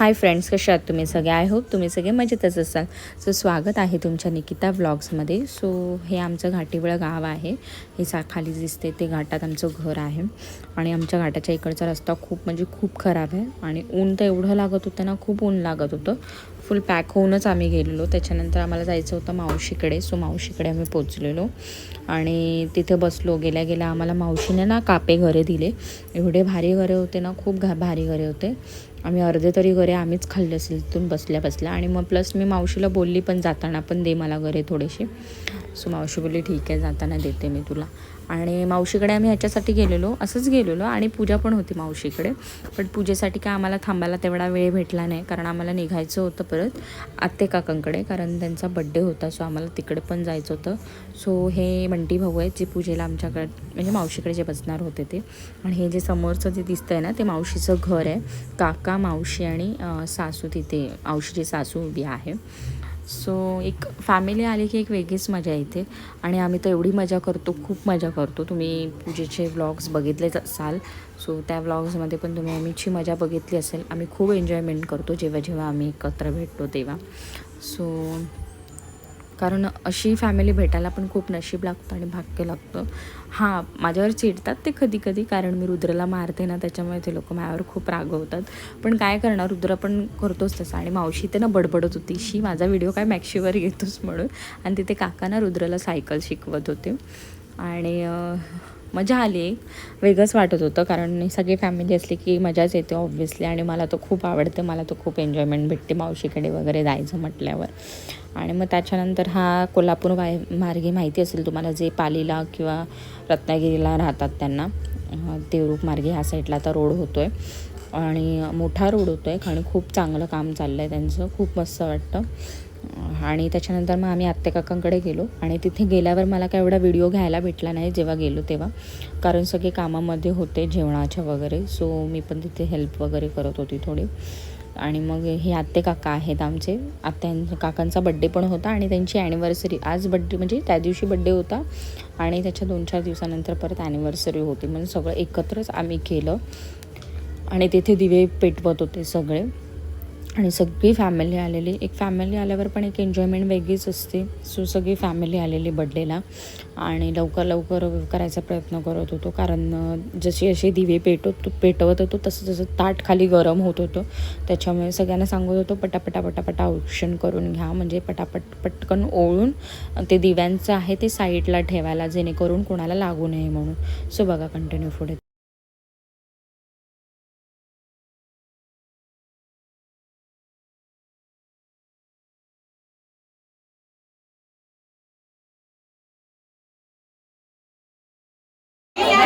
Hi friends कशा आहात तुम्ही? सगळे आय होप तुम्ही सगळे मजेतच असाल. सो स्वागत आहे तुमच्या निकिता व्लॉग्समध्ये सो हे आमचं घाटीवळं गाव आहे. हे सा खाली दिसते ते घाटात आमचं घर आहे. आणि आमच्या घाटाच्या इकडचा रस्ता खूप म्हणजे खूप खराब आहे. आणि ऊन तर एवढं लागत होतं ना खूप ऊन लागत होतं. फुल पॅक होऊनच आम्ही गेलेलो. त्याच्यानंतर आम्हाला जायचं होतं मावशीकडे. सो मावशीकडे आम्ही पोचलेलो. आणि तिथे बसलो. गेल्या गेल्या आम्हाला मावशीने ना कापे घरे दिले. एवढे भारी घरे होते ना खूप घा भारी घरे होते. आम्ही अर्धे तरी घरे आम्हीच खाल्ले असेल तिथून बसल्या बसल्या. आणि मग प्लस मी मावशीला बोलली पण जाताना पण दे मला घरे थोडेसे. सो मावशी बोलली ठीक आहे जाताना देते मी तुला. आणि मावशीकडे आम्ही ह्याच्यासाठी गेलेलो असंच गेलेलो आणि पूजा पण होती मावशीकडे. पण पूजेसाठी काय आम्हाला थांबायला तेवढा वेळ भेटला नाही कारण आम्हाला निघायचं होतं परत आत्ते काकांकडे कारण त्यांचा बड्डे होता सो आम्हाला तिकडे पण जायचं होतं. सो हे बंटी भाऊ आहेत जे पूजेला आमच्याकडे म्हणजे मावशीकडे जे बसणार होते ते. आणि हे जे समोरचं जे दिसतं आहे ना ते मावशीचं घर आहे. काका मावशी आणि सासू तिथे मावशीची सासू उभी आहे. सो एक फॅमिली आली की एक वेगळीच मजा येते. आणि आम्ही तर एवढी मजा करतो खूप मजा करतो. तुम्ही पूजेचे व्लॉग्स बघितलेच असाल सो त्या व्लॉग्समध्ये पण तुम्ही आम्हीची मजा बघितली असेल. आम्ही खूप एन्जॉयमेंट करतो जेव्हा जेव्हा आम्ही एकत्र भेटतो तेव्हा. सो कारण अशी फॅमिली भेटायला पण खूप नशीब लागतं आणि भाग्य लागतं. हां माझ्यावर चिडतात ते कधी कधी कारण मी रुद्रला मारते ना त्याच्यामुळे ते लोक माझ्यावर खूप रागवतात. पण काय करणार रुद्र पण करतोच तसं आणि मावशी ते ना बडबडत होती. शी माझा व्हिडिओ काय मॅक्शीवर येतोच म्हणून. आणि तिथे काकांना रुद्रला सायकल शिकवत होते. आणि मजा आली. वेगळंच वाटत होतं कारण सगळी फॅमिली असली की मजाच येते ऑब्व्हियसली आणि मला तो खूप आवडते. मला तो खूप एन्जॉयमेंट भेटते मावशीकडे वगैरे जायचं म्हटल्यावर. आणि मग त्याच्यानंतर हा कोल्हापूर वाय मार्गे माहिती असेल तुम्हाला जे पालीला किंवा रत्नागिरीला राहतात त्यांना. देवरूप मार्गे ह्या साईडला आता रोड होतो आहे आणि मोठा रोड होतो आहे आणि खूप चांगलं काम चाललं आहे त्यांचं. खूप मस्त वाटतं. आणि त्याच्यानंतर मग आम्ही आत्ते काकांकडे गेलो. आणि तिथे गेल्यावर मला काय एवढा व्हिडिओ घ्यायला भेटला नाही जेव्हा गेलो तेव्हा. कारण सगळे कामामध्ये होते जेवणाच्या वगैरे. सो मी पण तिथे हेल्प वगैरे करत होती थोडी. आणि मग हे आत्ते काका आहेत आमचे. आत्या काकांचा बड्डे पण होता आणि त्यांची ॲनिव्हर्सरी आज बड्डे म्हणजे त्या दिवशी बड्डे होता. आणि त्याच्या दोन चार दिवसानंतर परत ॲनिव्हर्सरी होती. म्हणजे सगळं एकत्रच आम्ही केलं. आणि तिथे दिवे पेटवत होते सगळे. आणि सगळी फॅमिली आलेली. एक फॅमिली आल्यावर पण एक एन्जॉयमेंट वेगळीच असते. सो सगळी फॅमिली आलेली बड्डेला आणि लवकर लवकर करायचा प्रयत्न करत होतो. कारण जशी असे दिवे पेटवत पेटवत होतो तसं जसं ताट खाली गरम होत होतं. त्याच्यामुळे सगळ्यांना सांगत होतो पटापटा पटापटा औक्षण करून घ्या. म्हणजे पटापट पटकन ओळून ते दिव्यांचं आहे ते साईडला ठेवायला जेणेकरून कोणाला लागू नये म्हणून. सो बघा कंटिन्यू पुढे.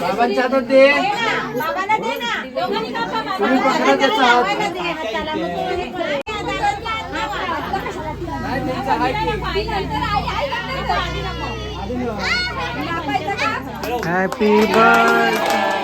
बाबांच्या हातात दे तुम्ही पकडा त्याचा हात. नाही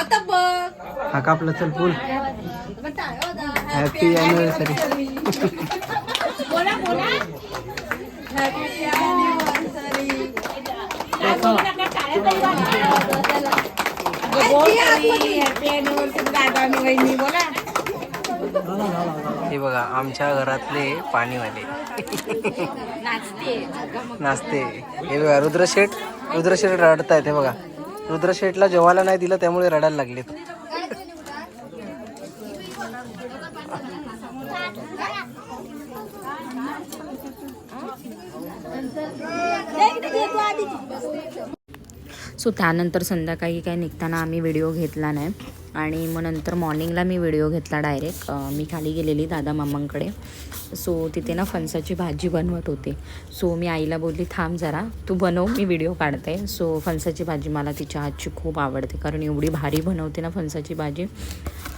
आता बघ. हा कापला चल फुल हॅपी अॅनिव्हर्सरी बोला बोला. हॅपी अॅनिव्हर्सरी हॅपी अॅनिव्हर्सरी दादा आणि वहिनी बोला. हे बघा आमच्या घरातले पाणीवाले. नाचते. हे बघा रुद्रशेठ रुद्रशेठ रडतायत हे बघा. रुद्रशेठला जेवायला नाही दिलं त्यामुळे रडायला लागलेत. सो त्यानंतर संध्याकाळी काय निघताना आम्ही व्हिडिओ घेतला नाही. आणि मग नंतर मॉर्निंगला मी व्हिडिओ घेतला डायरेक्ट. मी खाली गेलेली दादा मामांकडे. सो तिथे ना फणसाची भाजी बनवत होते. सो मी आईला बोलली थांब जरा तू बनव मी व्हिडिओ काढते. सो फणसाची भाजी मला तिच्या हातची खूप आवडते. कारण एवढी भारी बनवते ना फणसाची भाजी.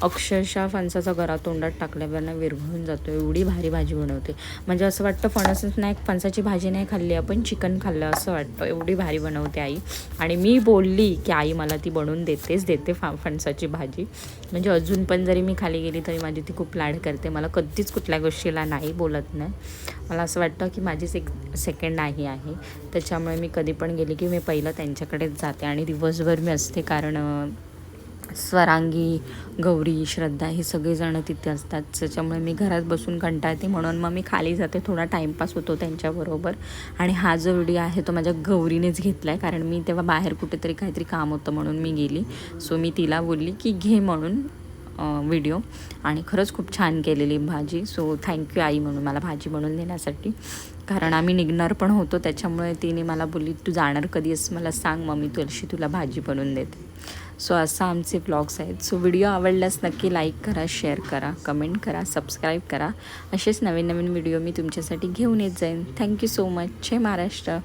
अक्षरशः फणसाचा गरा तोंडात टाकल्यावर विरघळून जातो एवढी भारी भाजी बनवते. म्हणजे असं वाटतं फणसच नाही फणसाची भाजी नाही खाल्ली आपण चिकन खाल्लं असं वाटतं. एवढी भारी बनवते आई. आणि मी बोलली की आई मला ती बनवून देतेच देते फा फणसाची भाजी. म्हणजे अजून पण जरी मी खाली गेली तरी माझी ती खूप लाड करते. मला कधीच कुठल्या गोष्टीला नाही बोलत नाही. मला असं वाटतं की माझीच एक सेकंड आई आहे. त्याच्यामुळे मी कधी पण गेली की मी पहिलं त्यांच्याकडेच जाते. आणि दिवसभर मी असते कारण स्वरांगी गौरी श्रद्धा हे सगळेजणं तिथे असतात. त्याच्यामुळे मी घरात बसून कंटाळते. म्हणून मग मी खाली जाते. थोडा टाईमपास होतो त्यांच्याबरोबर आणि हा जो व्हिडिओ आहे तो माझ्या गौरीनेच घेतला आहे कारण मी तेव्हा बाहेर कुठेतरी काहीतरी काम होतं म्हणून मी गेली. सो मी तिला बोलली की घे म्हणून व्हिडिओ. आणि खरंच खूप छान केलेली भाजी. सो थँक्यू आई म्हणून मला भाजी बनवून देण्यासाठी. कारण आम्ही निघणार पण होतो. त्याच्यामुळे तिने मला बोलली तू जाणार कधी असं मला सांग. मग मी तुळशी तुला भाजी बनवून देते. सो असं आमचे ब्लॉग्स आहेत. सो व्हिडिओ आवडल्यास नक्की लाईक करा शेअर करा कमेंट करा सबस्क्राईब करा. असेच नवीन नवीन व्हिडिओ मी तुमच्यासाठी घेऊन येत जाईन. Thank you so much Jai Maharashtra.